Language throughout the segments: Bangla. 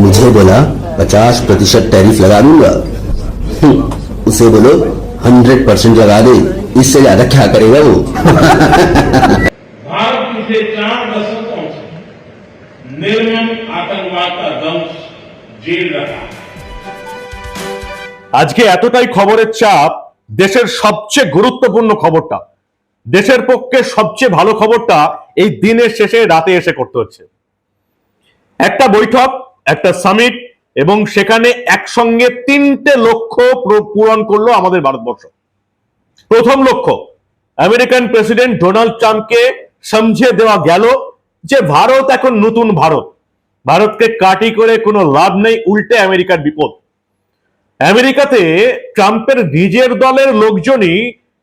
मुझे बोला पचास प्रतिशत टैरिफ लगा दूंगा हम्म, उसे बोलो हंड्रेड परसेंट लगा दे इससे ज्यादा क्या करेगा वो भारत पिछले चार दशकों से निर्मम आतंकवाद का दंश झेल रहा है আজকে এতটাই খবরের চাপ দেশের সবচেয়ে গুরুত্বপূর্ণ খবরটা দেশের পক্ষে সবচেয়ে ভালো খবরটা এই দিনের শেষে রাতে এসে করতে হচ্ছে একটা বৈঠক একটা সামিট এবং সেখানে একসঙ্গে তিনটে লক্ষ্য পূরণ করল আমাদের ভারতবর্ষ। প্রথম লক্ষ্য, আমেরিকান প্রেসিডেন্ট ডোনাল্ড ট্রাম্পকে সমঝে দেওয়া গেল যে ভারত এখন নতুন ভারত। ভারতকে কাটি করে কোনো লাভ নেই, উল্টে আমেরিকার বিপদ। আমেরিকাতে ট্রাম্পের নিজের দলের লোকজনই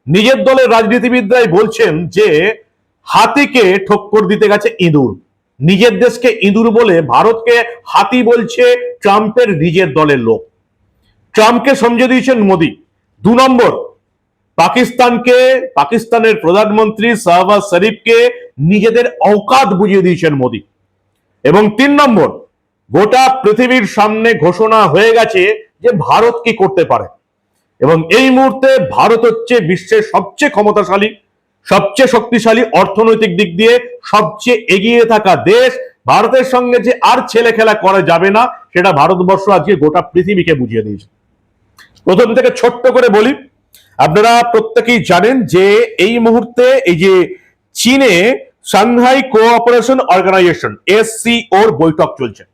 নিজের দলের রাজনীতিবিদরাই বলছেন যে হাতিকে ঠক্কর দিতে গেছে ইঁদুর। নিজের দেশকে ইঁদুর বলে ভারতকে হাতি বলছে ট্রাম্পের নিজের দলের লোক। ট্রাম্পকে সমঝে দিয়েছেন মোদী। দু নম্বর, পাকিস্তানকে, পাকিস্তানের প্রধানমন্ত্রী শাহবাজ শরীফকে নিজেদের অকাত বুঝিয়ে দিয়েছেন মোদী। এবং তিন নম্বর, গোটা পৃথিবীর সামনে ঘোষণা হয়ে গেছে যে ভারত কি করতে পারে। এবং এই মুহূর্তে ভারত হচ্ছে বিশ্বের সবচেয়ে ক্ষমতাশালী সবচেয়ে শক্তিশালী অর্থনৈতিক দিক দিয়ে সবচেয়ে এগিয়ে থাকা দেশ, ভারতের সঙ্গে যে আর ছেলে খেলা করা যাবে না, সেটা ভারতবর্ষ আজকে গোটা পৃথিবীকে বুঝিয়ে দিয়েছে। প্রথম থেকে ছোট্ট করে বলি, আপনারা প্রত্যেকেই জানেন যে এই মুহূর্তে এই যে চীনে সাংহাই কোঅপারেশন অর্গানাইজেশন এসসিওর বৈঠক চলছে।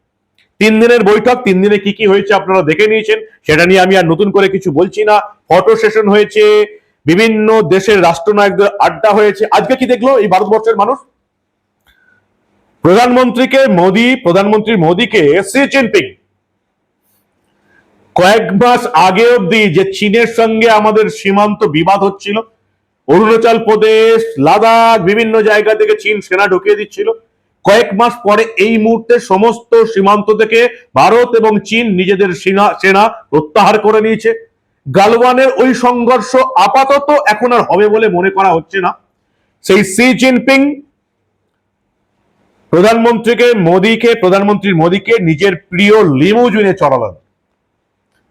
তিন দিনের বৈঠক, তিন দিনে কি কি হয়েছে আপনারা দেখে নিয়েছেন, সেটা নিয়ে আমি আর নতুন করে কিছু বলছি না। ফটো সেশন হয়েছে বিভিন্ন দেশের রাষ্ট্রনায়কদের আড্ডা হয়েছে। আজকে কি দেখল এই ভারতবর্ষের মানুষ? প্রধানমন্ত্রীকে মোদী, প্রধানমন্ত্রী মোদীকে সি জিনপিং। কয়েক মাস আগে অব্দি যে চীনের সঙ্গে আমাদের সীমান্ত বিবাদ হচ্ছিল, অরুণাচল প্রদেশ, লাদাখ, বিভিন্ন জায়গা থেকে চীন সেনা ঢুকিয়ে দিচ্ছিল। কয়েক মাস পরে এই মুহূর্তে সমস্ত সীমান্ত থেকে ভারত এবং চীন নিজেদের সেনা সেনা প্রত্যাহার করে নিয়েছে। গালওয়ানের ওই সংঘর্ষ আপাতত এখন আর হবে বলে মনে করা হচ্ছে না। সেই সি জিনপিং প্রধানমন্ত্রীকে মোদীকে, প্রধানমন্ত্রী মোদীকে নিজের প্রিয় লিমুজিনে চড়ালেন।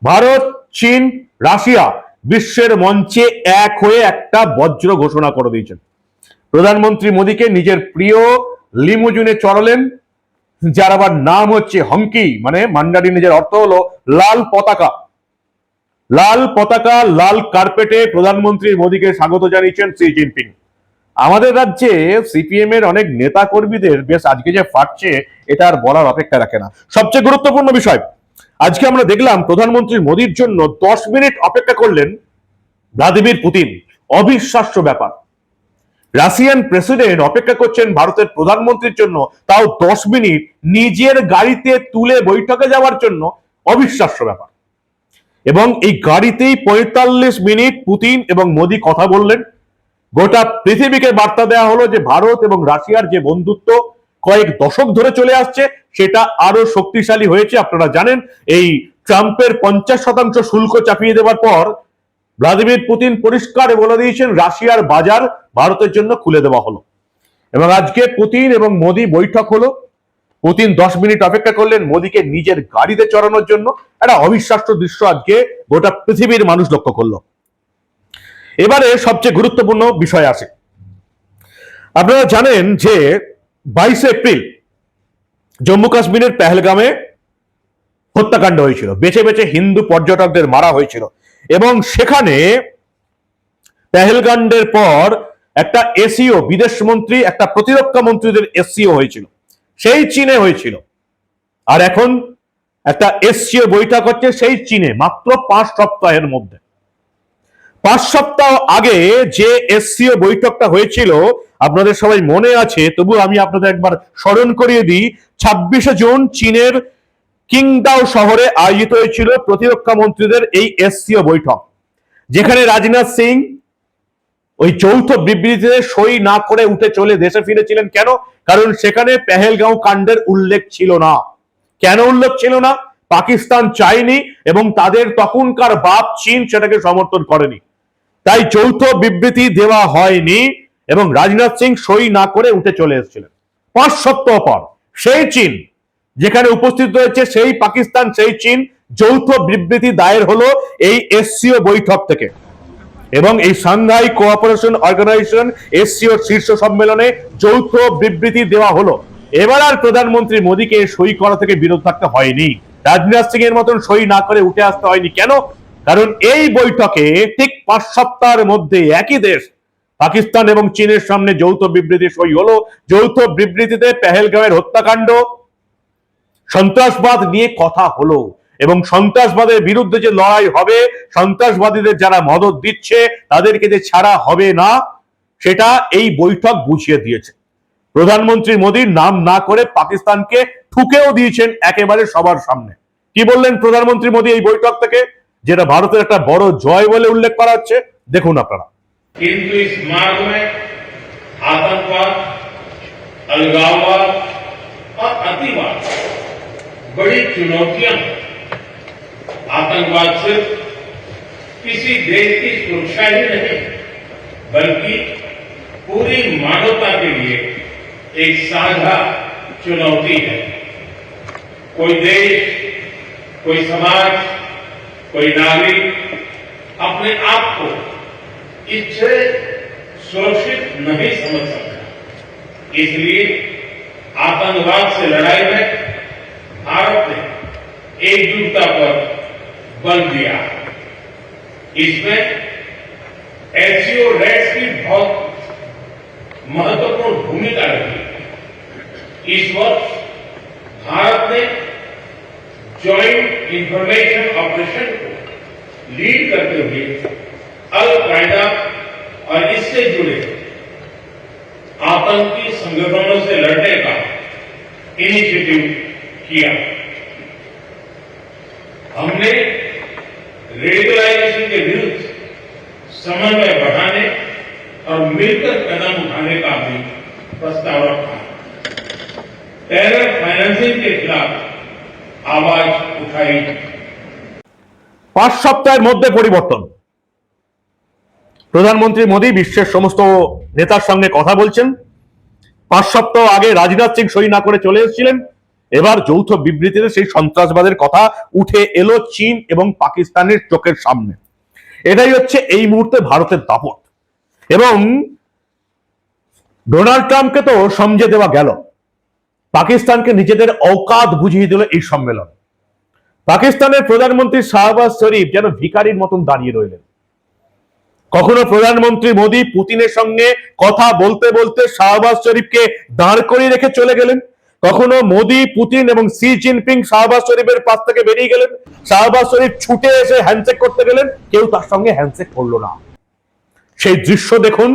ভারত, চীন, রাশিয়া বিশ্বের মঞ্চে এক হয়ে একটা বজ্র ঘোষণা করে দিয়েছেন। প্রধানমন্ত্রী মোদীকে নিজের প্রিয় লিমুজিনে চড়ালেন, যার আবার নাম হচ্ছে হংকি মানে মান্ডারিনের অর্থ হলো লাল পতাকা। লাল পতাকা, লাল কার্পেটে প্রধানমন্ত্রী মোদীকে স্বাগত জানিয়েছেন সি জিনপিং। আমাদের রাজ্যে সিপিএম এর অনেক নেতা কর্মীদের বেশ আজকে যে ফাটছে, এটা আর বলার অপেক্ষা রাখে না। সবচেয়ে গুরুত্বপূর্ণ বিষয়, আজকে আমরা দেখলাম প্রধানমন্ত্রী মোদীর জন্য দশ মিনিট অপেক্ষা করলেন ভ্লাদিমির পুতিন। অবিশ্বাস্য ব্যাপার। রাশিয়ান প্রেসিডেন্ট অপেক্ষা করছেন ভারতের প্রধানমন্ত্রীর জন্য, তাও দশ মিনিট নিজের গাড়িতে তুলে বৈঠকে যাওয়ার জন্য। অবিশ্বাস্য ব্যাপার। এবং এই গাড়িতেই পঁয়তাল্লিশ মিনিট পুতিন এবং মোদী কথা বললেন। গোটা পৃথিবীকে বার্তা দেওয়া হলো যে ভারত এবং রাশিয়ার যে বন্ধুত্ব কয়েক দশক ধরে চলে আসছে, সেটা আরও শক্তিশালী হয়েছে। আপনারা জানেন, এই ট্রাম্পের পঞ্চাশ শতাংশ শুল্ক চাপিয়ে দেওয়ার পর ভ্লাদিমির পুতিন পরিষ্কার বলে দিয়েছেন, রাশিয়ার বাজার ভারতের জন্য খুলে দেওয়া হলো। এবং আজকে পুতিন এবং মোদী বৈঠক হলো। পুতিন দশ মিনিট অপেক্ষা করলেন মোদীকে নিজের গাড়িতে চড়ানোর জন্য। একটা অবিশ্বাস্য দৃশ্য আজকে গোটা পৃথিবীর মানুষ লক্ষ্য করল। এবারে সবচেয়ে গুরুত্বপূর্ণ বিষয় আসে। আপনারা জানেন যে বাইশে এপ্রিল জম্মু কাশ্মীরের পেহেলগামে হত্যাকাণ্ড হয়েছিল। বেছে বেছে হিন্দু পর্যটকদের মারা হয়েছিল। এবং সেখানে পেহেলগান্ডের পর একটা এসিও, বিদেশ মন্ত্রী, একটা প্রতিরক্ষা মন্ত্রীদের এসিও হয়েছিল। সেই চীনে হয়েছিল। আর এখন একটা এসসিও বৈঠক হচ্ছে সেই চীনে, মাত্র পাঁচ সপ্তাহের মধ্যে। পাঁচ সপ্তাহ আগে যে এসসিও বৈঠকটা হয়েছিল, আপনাদের সবাই মনে আছে তবু আমি আপনাদের একবার স্মরণ করিয়ে দিই, ছাব্বিশে জুন চীনের কিংদাও শহরে আয়োজিত হয়েছিল প্রতিরক্ষা মন্ত্রীদের এই এসসিও বৈঠক, যেখানে রাজনাথ সিং ওই যৌথ বিবৃতিতে সই না করে উঠে চলে দেশে ফিরেছিলেন কেন? কারণ সেখানে পেহেলগাঁও কাণ্ডের উল্লেখ ছিল না। কেন উল্লেখ ছিল না? পাকিস্তান চায়নি এবং তাদের তখনকার বাপ চীন সেটাকে সমর্থন করেনি। তাই যৌথ বিবৃতি দেওয়া হয়নি এবং রাজনাথ সিং সই না করে উঠে চলে এসেছিলেন। পাঁচ সপ্তাহ পর সেই চীন যেখানে উপস্থিত রয়েছে সেই পাকিস্তান, সেই চীন যৌথ বিবৃতি দায়ের হলো এই এসসিও বৈঠক থেকে। এবং এই সাংহাই কোঅপারেশন অর্গানাইজেশন এসসিও শীর্ষ সম্মেলনে যৌথ বিবৃতি দেওয়া হলো। এবার আর প্রধানমন্ত্রী মোদীকে সই করা থেকে বিরত থাকতে হয়নি। রাজনাথ সিং এর মতন সই না করে উঠে আসতে হয়নি কেন? কারণ এই বৈঠকে ঠিক পাঁচ সপ্তাহের মধ্যে একই দেশ, পাকিস্তান এবং চীনের সামনে যৌথ বিবৃতি সই হলো। যৌথ বিবৃতিতে পেহেলগাঁওয়ের হত্যাকাণ্ড, সন্ত্রাসবাদ নিয়ে কথা হলো। এবং সন্ত্রাসবাদের বিরুদ্ধে যে লড়াই হবে সন্ত্রাসবাদীদের যারা মদত দিচ্ছে তাদেরকে যে ছাড়া হবে না সেটা এই বৈঠক বুঝিয়ে দিয়েছে প্রধানমন্ত্রী মোদীর নাম না করে পাকিস্তানকে ঠুকেও দিয়েছেন একেবারে সবার সামনে কি বললেন প্রধানমন্ত্রী মোদী এই বৈঠক থেকে যেটা ভারতের একটা বড় জয় বলে উল্লেখ করা হচ্ছে দেখুন আপনারা किंतु इस मार्ग में आतंकवाद अलगाववाद और अतिवाद बड़ी चुनौतियां हैं आतंकवाद सिर्फ़ किसी देश की सुरक्षा ही नहीं, बल्कि पूरी मानवता के लिए एक साझा चुनौती है। कोई देश, कोई समाज, कोई नागरिक अपने आप को इससे सुरक्षित नहीं समझ सकता। इसलिए आतंकवाद से लड़ाई में भारत ने एकजुटता पर बल दिया इसमें एससीओ रेट्स की बहुत महत्वपूर्ण भूमिका रही। इस वर्ष भारत ने ज्वाइंट इंफॉर्मेशन ऑपरेशन को लीड करते हुए अल कायदा और इससे जुड़े आतंकी संगठनों से लड़ने का इनिशिएटिव किया। हमने रेडिकलाइजेशन के विरुद्ध समन्वय बढ़ाने और मिलकर कदम उठाने का भी प्रस्ताव रखा टेरर फाइनेंसिंग के खिलाफ आवाज उठाई পাঁচ সপ্তাহের মধ্যে পরিবর্তন প্রধানমন্ত্রী মোদী বিশ্বের সমস্ত নেতার সঙ্গে কথা বলছেন পাঁচ সপ্তাহ আগে রাজনাথ সিং সই না করে চলে এসেছিলেন এবার যৌথ বিবৃতিতে সেই সন্ত্রাসবাদের কথা উঠে এলো চীন এবং পাকিস্তানের চোখের সামনে। এটাই হচ্ছে এই মুহূর্তে ভারতের দাপট। এবং ডোনাল্ড ট্রাম্পকে তো সমঝে দেওয়া গেল। পাকিস্তানকে নিজেদের অকাত বুঝিয়ে দিল এই সম্মেলন। পাকিস্তানের প্রধানমন্ত্রী শাহবাজ শরীফ যেন ভিখারির মতন দাঁড়িয়ে রইলেন। কখনো প্রধানমন্ত্রী মোদী পুতিনের সঙ্গে কথা বলতে বলতে শাহবাজ শরীফকে দাঁড় করিয়ে রেখে চলে গেলেন। কখনো মোদি, পুতিন এবং সি জিনপিং শাহবাজ শরীফের পাশ থেকে বেরিয়ে গেলেন। শাহবাজ শরীফ ছুটে এসে হ্যান্ডশেক করতে গেলেন। কেউ তার সঙ্গে হ্যান্ডশেক করল না। সেই দৃশ্য দেখুন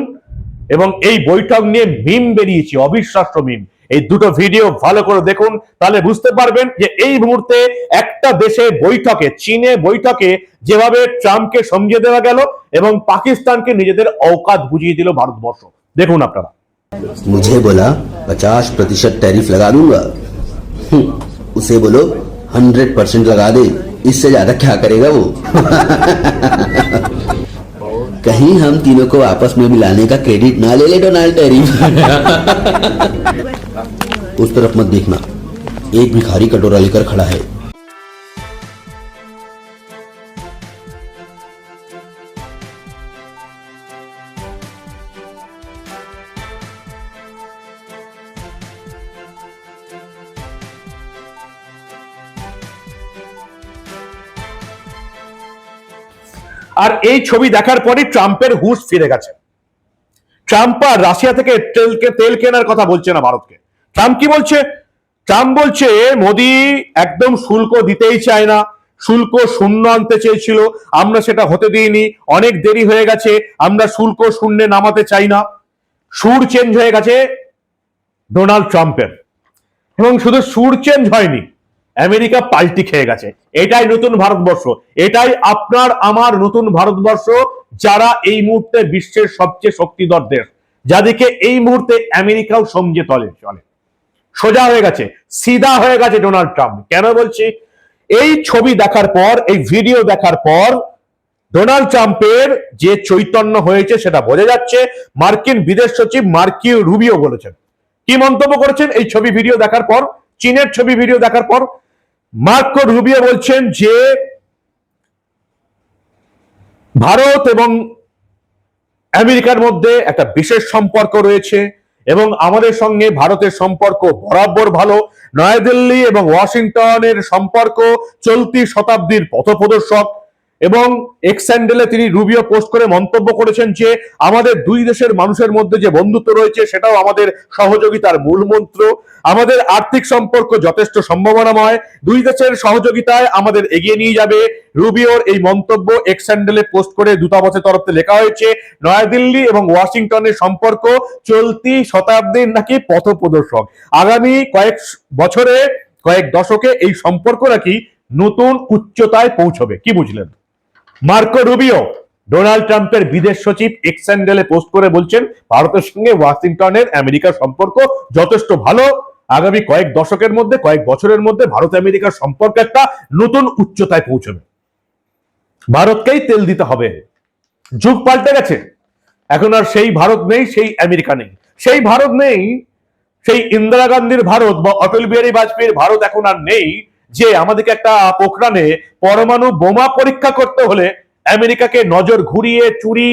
এবং এই বৈঠক নিয়ে মিম বেরিয়েছে, অবিশ্বাস্য মিম এই দুটো ভিডিও ভালো করে দেখুন, তাহলে বুঝতে পারবেন যে এই মুহূর্তে একটা দেশে বৈঠকে, চীনে বৈঠকে যেভাবে ট্রাম্পকে সমঝে দেওয়া গেল এবং পাকিস্তানকে নিজেদের অকাত বুঝিয়ে দিল ভারতবর্ষ। দেখুন আপনারা। मुझे बोला पचास प्रतिशत टैरिफ लगा दूँगा। हम्म, उसे बोलो हंड्रेड परसेंट लगा दे इससे ज़्यादा क्या करेगा वो? कहीं हम तीनों को आपस में मिलाने का क्रेडिट ना ले ले डोनाल्ड टैरिफ। उस तरफ़ मत देखना एक भिखारी कटोरा लेकर खड़ा है। এই ছবি দেখার পরই ট্রাম্পের হুঁশ ফিরে গেছে। ট্রাম্প আর রাশিয়া থেকে তেলকে তেল কেনার কথা বলছে না ভারতকে। ট্রাম্প কি বলছে? ট্রাম্প বলছে, মোদি একদম শুল্ক দিতেই চায় না। শুল্ক শূন্য আনতে চেয়েছিল। আমরা সেটা হতে দিইনি। অনেক দেরি হয়ে গেছে। আমরা শুল্ক শূন্যে নামাতে চাই না। সুর চেঞ্জ হয়ে গেছে ডোনাল্ড ট্রাম্পের। এবং শুধু সুর চেঞ্জ হয়নি আমেরিকা পাল্টি খেয়ে গেছে। এটাই নতুন ভারতবর্ষ। এটাই আপনার, আমার নতুন ভারতবর্ষ, যারা এই মুহূর্তে বিশ্বের সবচেয়ে শক্তিধর দেশ। যাদেরকে এই মুহূর্তে আমেরিকাও সমঝে তলে, চলে। সোজা হয়ে গেছে, সিধা হয়ে গেছে ডোনাল্ড ট্রাম্প। কেন বলছি? এই ছবি দেখার পর, এই ভিডিও দেখার পর, ডোনাল্ড ট্রাম্পের যে চৈতন্য হয়েছে সেটা বোঝা যাচ্ছে। মার্কিন বিদেশ সচিব মার্কিও রুবিও বলেছেন। কি মন্তব্য করেছেন? এই ছবি ভিডিও দেখার পর, চীনের ছবি ভিডিও দেখার পর মার্কো রুবিও বলছেন যে ভারত এবং আমেরিকার মধ্যে একটা বিশেষ সম্পর্ক রয়েছে এবং আমাদের সঙ্গে ভারতের সম্পর্ক বরাবর ভালো। নয়াদিল্লি এবং ওয়াশিংটনের সম্পর্ক চলতি শতাব্দীর পথপ্রদর্শক। এবং এক্স্যান্ডেলে তিনি রুবিও পোস্ট করে মন্তব্য করেছেন যে, আমাদের দুই দেশের মানুষের মধ্যে যে বন্ধুত্ব রয়েছে, সেটাও আমাদের সহযোগিতার মূল মন্ত্র। আমাদের আর্থিক সম্পর্ক যথেষ্ট সম্ভাবনাময়। দুই দেশের সহযোগিতায় আমাদের এগিয়ে নিয়ে যাবে। রুবিওর এই মন্তব্য এক্স্যান্ডেলে পোস্ট করে দূতাবাসের তরফ লেখা হয়েছে, নয়াদিল্লি এবং ওয়াশিংটনের সম্পর্ক চলতি শতাব্দীর নাকি পথপ্রদর্শক। আগামী কয়েক বছরে, কয়েক দশকে এই সম্পর্ক নাকি নতুন উচ্চতায় পৌঁছবে। কি বুঝলেন? মার্কো রুবিও, ডোনাল্ড ট্রাম্পের বিদেশ সচিব এক্সেন্ডেলে পোস্ট করে বলছেন, ভারতের সঙ্গে ওয়াশিংটনের আমেরিকার সম্পর্ক যথেষ্ট ভালো। আগামী কয়েক দশকের মধ্যে, কয়েক বছরের মধ্যে ভারত আমেরিকার সম্পর্ক একটা নতুন উচ্চতায় পৌঁছবে। ভারতকেই তেল দিতে হবে। যুগ পাল্টে গেছে। এখন আর সেই ভারত নেই, সেই আমেরিকা নেই। সেই ভারত নেই, সেই ইন্দিরা গান্ধীর ভারত বা অটল বিহারী বাজপেয়ীর ভারত এখন আর নেই। যে আমাদেরকে একটা পোখরানে পরমাণু বোমা পরীক্ষা করতে হলে আমেরিকাকে নজর ঘুরিয়ে, চুরি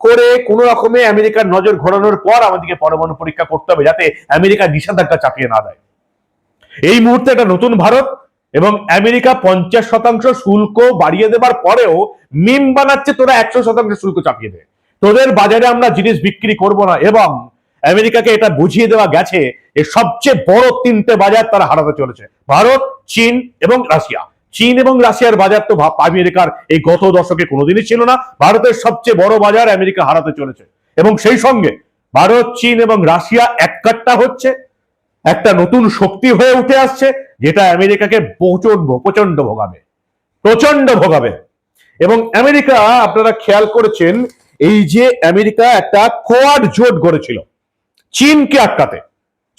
করে কোন রকমে আমেরিকার নজর ঘোরানোর পর আমাদেরকে পরমাণু পরীক্ষা করতে হবে যাতে আমেরিকা নিষেধাজ্ঞা চাপিয়ে না দেয়। এই মুহূর্তে একটা নতুন ভারত এবং আমেরিকা পঞ্চাশ শতাংশ শুল্ক বাড়িয়ে দেবার পরেও মিম বানাচ্ছে তোরা একশো শতাংশ শুল্ক চাপিয়ে দে। তোদের বাজারে আমরা জিনিস বিক্রি করব না এবং আমেরিকাকে এটা বুঝিয়ে দেওয়া গেছে যে সবচেয়ে বড় তিনটে বাজার তারা হারাতে চলেছে। ভারত, চীন এবং রাশিয়া। চীন এবং রাশিয়ার বাজার তো আমেরিকার এই গত দশকে কোনোদিনই ছিল না। ভারতের সবচেয়ে বড় বাজার আমেরিকা হারাতে চলেছে। এবং সেই সঙ্গে ভারত, চীন এবং রাশিয়া এককাট্টা হচ্ছে। একটা নতুন শক্তি হয়ে উঠে আসছে, যেটা আমেরিকাকে প্রচণ্ড প্রচণ্ড ভোগাবে। প্রচণ্ড ভোগাবে। এবং আমেরিকা, আপনারা খেয়াল করেছেন, এই যে আমেরিকা একটা কোয়াড জোট গড়েছিল। চীনকে আটকাতে।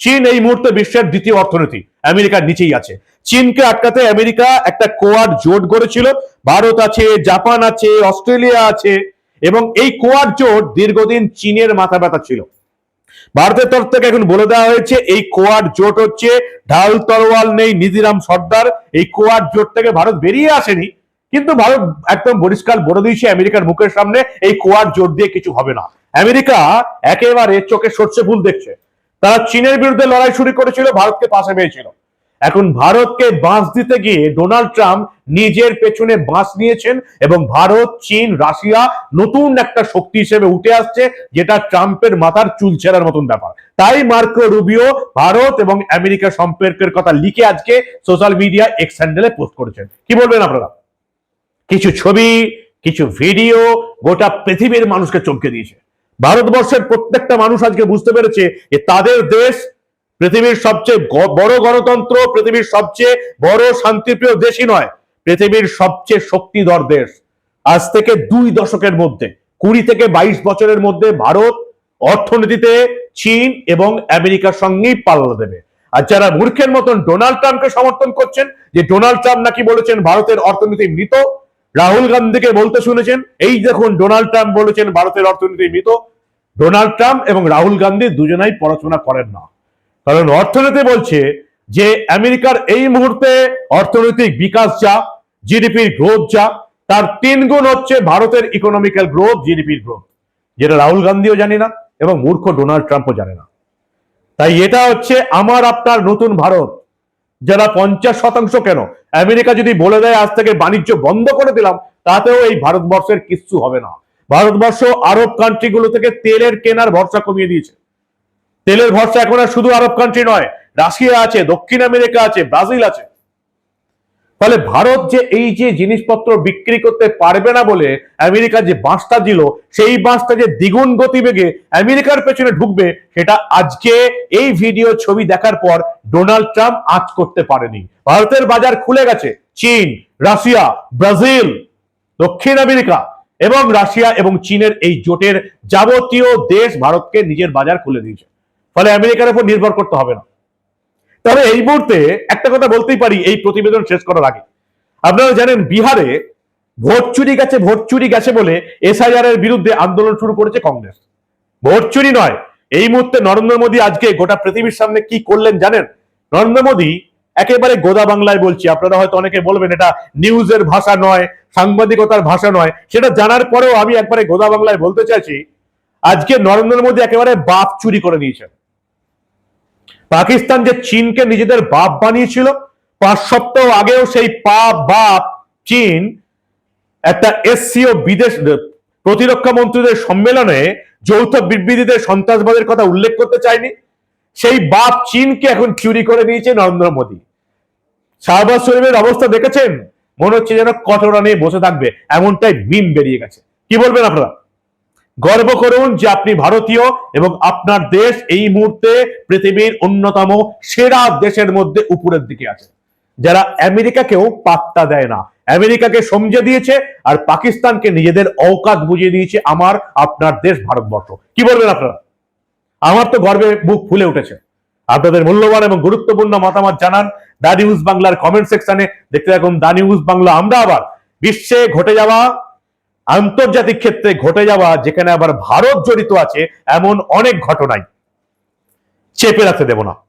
চীন এই মুহূর্তে বিশ্বের দ্বিতীয় অর্থনীতি, আমেরিকার নিচেই আছে। চীনকে আটকাতে আমেরিকা একটা কোয়াড জোট গড়েছিল। ভারত আছে, জাপান আছে, অস্ট্রেলিয়া আছে। এবং এই কোয়াড জোট দীর্ঘদিন চীনের মাথা ব্যথা ছিল। ভারতের তরফ থেকে এখন বলে দেওয়া হয়েছে, এই কোয়াড জোট হচ্ছে ঢাল তরোয়াল নেই, নিধিরাম সর্দার। এই কোয়াড জোট থেকে ভারত বেরিয়ে আসেনি। কিন্তু ভারত একদম পরিষ্কার বলে দিয়েছে আমেরিকার মুখের সামনে এই কোয়াড জোট দিয়ে কিছু হবে না। আমেরিকা একেবারে চোখে সর্ষে ফুল দেখছে। তারা চীনের বিরুদ্ধে লড়াই শুরু করেছিল, ভারতকে পাশে পেয়েছিল। এখন ভারতকে বাঁশ দিতে গিয়ে ডোনাল্ড ট্রাম্প নিজের পেছনে বাঁশ নিয়েছেন এবং ভারত, চীন, রাশিয়া নতুন একটা শক্তি হিসেবে উঠে আসছে, যেটা ট্রাম্পের মাথার চুল ছেঁড়ার মতন ব্যাপার। তাই মার্কো রুবিও ভারত এবং আমেরিকা সম্পর্কের কথা লিখে আজকে সোশ্যাল মিডিয়া এক্স হ্যান্ডেলে পোস্ট করেছেন। কি বলবেন আপনারা? কিছু ছবি, কিছু ভিডিও গোটা পৃথিবীর মানুষকে চমকে দিয়েছে। ভারতবর্ষের প্রত্যেকটা মানুষ আজকে বুঝতে পেরেছে যে তাদের দেশ পৃথিবীর সবচেয়ে বড় গণতন্ত্র, পৃথিবীর সবচেয়ে বড় শান্তিপ্রিয় দেশই নয়, পৃথিবীর সবচেয়ে শক্তিধর দেশ। আজ থেকে দুই দশকের মধ্যে, কুড়ি থেকে বাইশ বছরের মধ্যে ভারত অর্থনীতিতে চীন এবং আমেরিকার সঙ্গেই পাল্লা দেবে। আর যারা মূর্খের মতন ডোনাল্ড ট্রাম্পকে সমর্থন করছেন, যে ডোনাল্ড ট্রাম্প নাকি বলেছেন ভারতের অর্থনীতি মৃত রাহুল গান্ধীকে বলতে শুনেছেন, এই দেখুন ডোনাল্ড ট্রাম্প বলেছেন ভারতের অর্থনীতি মৃত। ডোনাল্ড ট্রাম্প এবং রাহুল গান্ধী দুজনাই পড়াশোনা করেন না। কারণ অর্থনীতি বলছে যে আমেরিকার এই মুহূর্তে অর্থনৈতিক বিকাশ যা, জিডিপির গ্রোথ যা, তার তিন গুণ হচ্ছে ভারতের ইকোনমিক্যাল গ্রোথ জিডিপির গ্রোথ যেটা রাহুল গান্ধীও জানে না এবং মূর্খ ডোনাল্ড ট্রাম্পও জানে না। তাই এটা হচ্ছে আমার, আপনার নতুন ভারত। যারা পঞ্চাশ শতাংশ কেন? আমেরিকা যদি বলে দেয়, আজ থেকে বাণিজ্য বন্ধ করে দিলাম, তাতেও এই ভারতবর্ষের কিচ্ছু হবে না। ভারতবর্ষ আরব কান্ট্রিগুলো থেকে তেলের কেনার ভরসা কমিয়ে দিয়েছে। তেলের ভরসা এখন আর শুধু আরব কান্ট্রি নয়, রাশিয়া আছে, দক্ষিণ আমেরিকা আছে, ব্রাজিল আছে। ফলে ভারত যে এই যে জিনিসপত্র বিক্রি করতে পারবে না বলে আমেরিকা যে বাঁশটা দিল, সেই বাঁশটা যে দ্বিগুণ গতিবেগে আমেরিকার পেছনে ঢুকবে, সেটা আজকে এই ভিডিও ছবি দেখার পর ডোনাল্ড ট্রাম্প আজ করতে পারেনি। ভারতের বাজার খুলে গেছে। চীন, রাশিয়া, ব্রাজিল, দক্ষিণ আমেরিকা এবং রাশিয়া এবং চীনের এই জোটের যাবতীয় দেশ ভারতকে নিজের বাজার খুলে দিয়েছে। ফলে আমেরিকার উপর নির্ভর করতে হবে না। তবে এই মুহূর্তে একটা কথা বলতেই পারি, এই প্রতিবেদন শেষ করার আগে। আপনারা জানেন বিহারে ভোট চুরি গেছে, ভোট চুরি গেছে বলে এসআইআর এর বিরুদ্ধে আন্দোলন শুরু করেছে কংগ্রেস। ভোট চুরি নয়। এই মুহূর্তে নরেন্দ্র মোদী আজকে গোটা পৃথিবীর সামনে কি করলেন জানেন? নরেন্দ্র মোদী একেবারে গোদা বাংলায় বলছি, আপনারা হয়তো অনেকে বলবেন এটা নিউজের ভাষা নয়, সাংবাদিকতার ভাষা নয়, সেটা জানার পরেও আমি একবারে গোদা বাংলায় বলতে চাইছি, আজকে নরেন্দ্র মোদী একেবারে বাপ চুরি করে নিয়েছেন। পাকিস্তান যে চীনকে নিজেদের বাপ বানিয়েছিল, পাঁচ সপ্তাহ আগেও সেই পাপ বাপ চীন একটা এসসিও বিদেশ প্রতিরক্ষা মন্ত্রীদের সম্মেলনে যৌথ বিবৃতিতে সন্ত্রাসবাদের কথা উল্লেখ করতে চায়নি। সেই বাপ চীনকে এখন চুরি করে নিয়েছে নরেন্দ্র মোদী। শাহবাজ শরীফের অবস্থা দেখেছেন? মনে হচ্ছে যেন কটরা নিয়ে বসে থাকবে। এমনটাই মিম বেরিয়ে গেছে। কি বলবেন আপনারা? গর্ব করুন যে আপনি ভারতীয় এবং আপনার দেশ এই মুহূর্তে পৃথিবীর অন্যতম সেরা দেশের মধ্যে উপরের দিকে আছে। যারা আমেরিকাকেও পাত্তা দেয় না। আমেরিকাকে সমঝে দিয়েছে আর পাকিস্তানকে নিজেদের অওকাত বুঝিয়ে দিয়েছে আমার, আপনার দেশ ভারতবর্ষ। কি বলবেন আপনারা? আমার তো গর্বে বুক ফুলে উঠেছে। আপনাদের মূল্যবান এবং গুরুত্বপূর্ণ মতামত জানান দা নিউজ বাংলার কমেন্ট সেকশনে। দেখতে থাকুন দা নিউজ বাংলা। আমরা আবার বিশ্বে ঘটে যাওয়া আন্তর্জাতিক ক্ষেত্রে ঘটে যাওয়া, যেখানে আবার ভারত জড়িত আছে, এমন অনেক ঘটনাই। চেপে রাখতে দেব না।